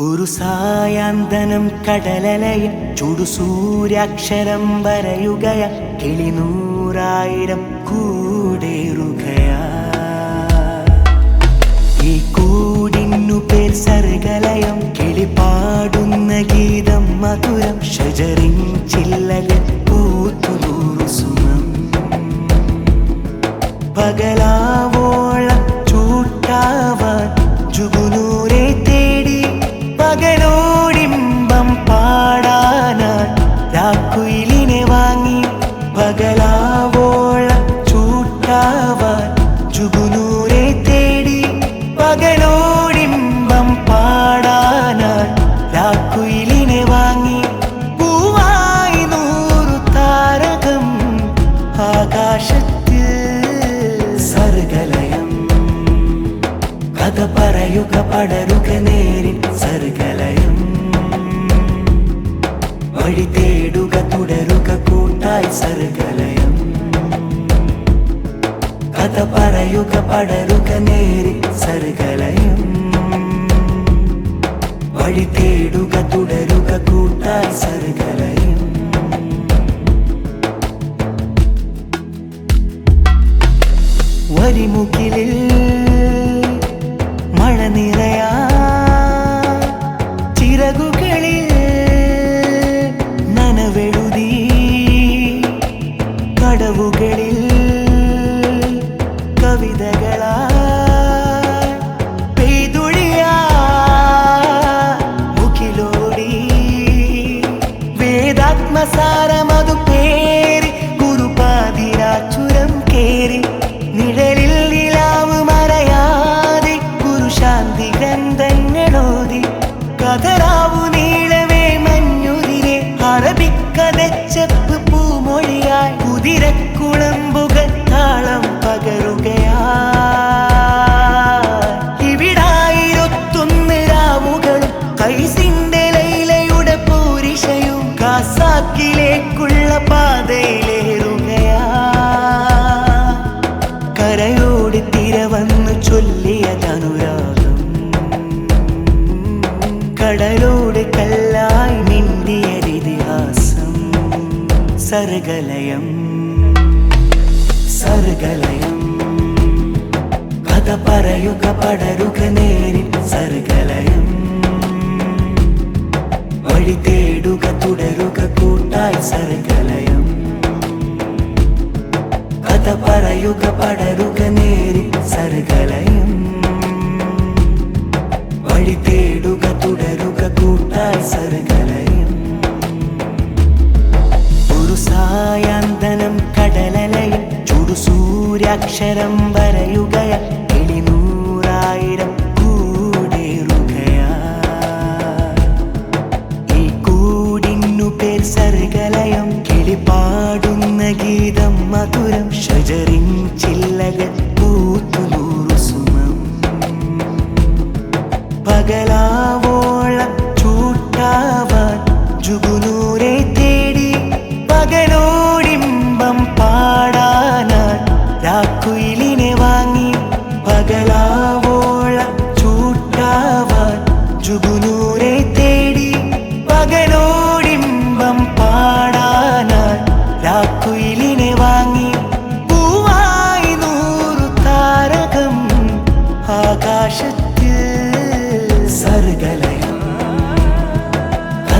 ഒരു സായാന്തനം കടലലയിൽ ചുടുസൂര്യാക്ഷരം വരയുകയ കിളിനൂറായിരം കൂടേറുകയാ. ഈ കൂടിന്നു പേർ സർഗലയം കിളിപാടുന്ന ഗീതം മധുരം ഷജറിൻ ചില്ലകൾ പൂത്തുനൂറു സുഖം. പകലാവോളം ആകാശത്തിൽ സർഗലയം. കഥ പറയുക പടരുക നേരി സർഗലയം. വഴി തേടുക തുടരുക കൂട്ടായി സർഗലയം. കഥ പറയുക പടരുക നേരി സർഗലയം. വഴി തേടുക തുടരുക കൂട്ടായി സർഗലയം കടവുകളിൽ കടലോട് കല്ലായി മിണ്ടിയതിഹാസം സർഗലയം സർഗലയം. കഥ പറയുക പടരുക നേരി സർഗലയം. വഴി തേടുക തുടരുക കൂട്ടായി സർഗലയം. കഥ പറയുക പടരുക നേരി സർഗലയം. ചുടുസൂര്യാക്ഷരം വരയുകയ. എളിനൂറായിരം കൂടേറുകയാ. പേർ സർഗലയം കിളിപാടുന്ന ഗീതം മധുരം ഷജറിൻ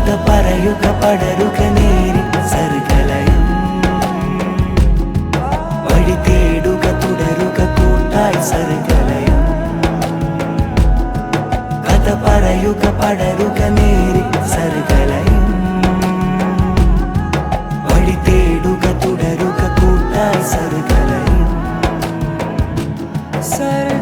കഥ പറയുക പടരുക നേരി സർഗലയം. വഴി തേടുക തുടരുക കൂട്ടായി സർഗലയം. കഥ പറയുക പടരുക നേരി സർഗലയം. വഴി തേടുക തുടരുക കൂട്ടായി സർഗലയം. സർ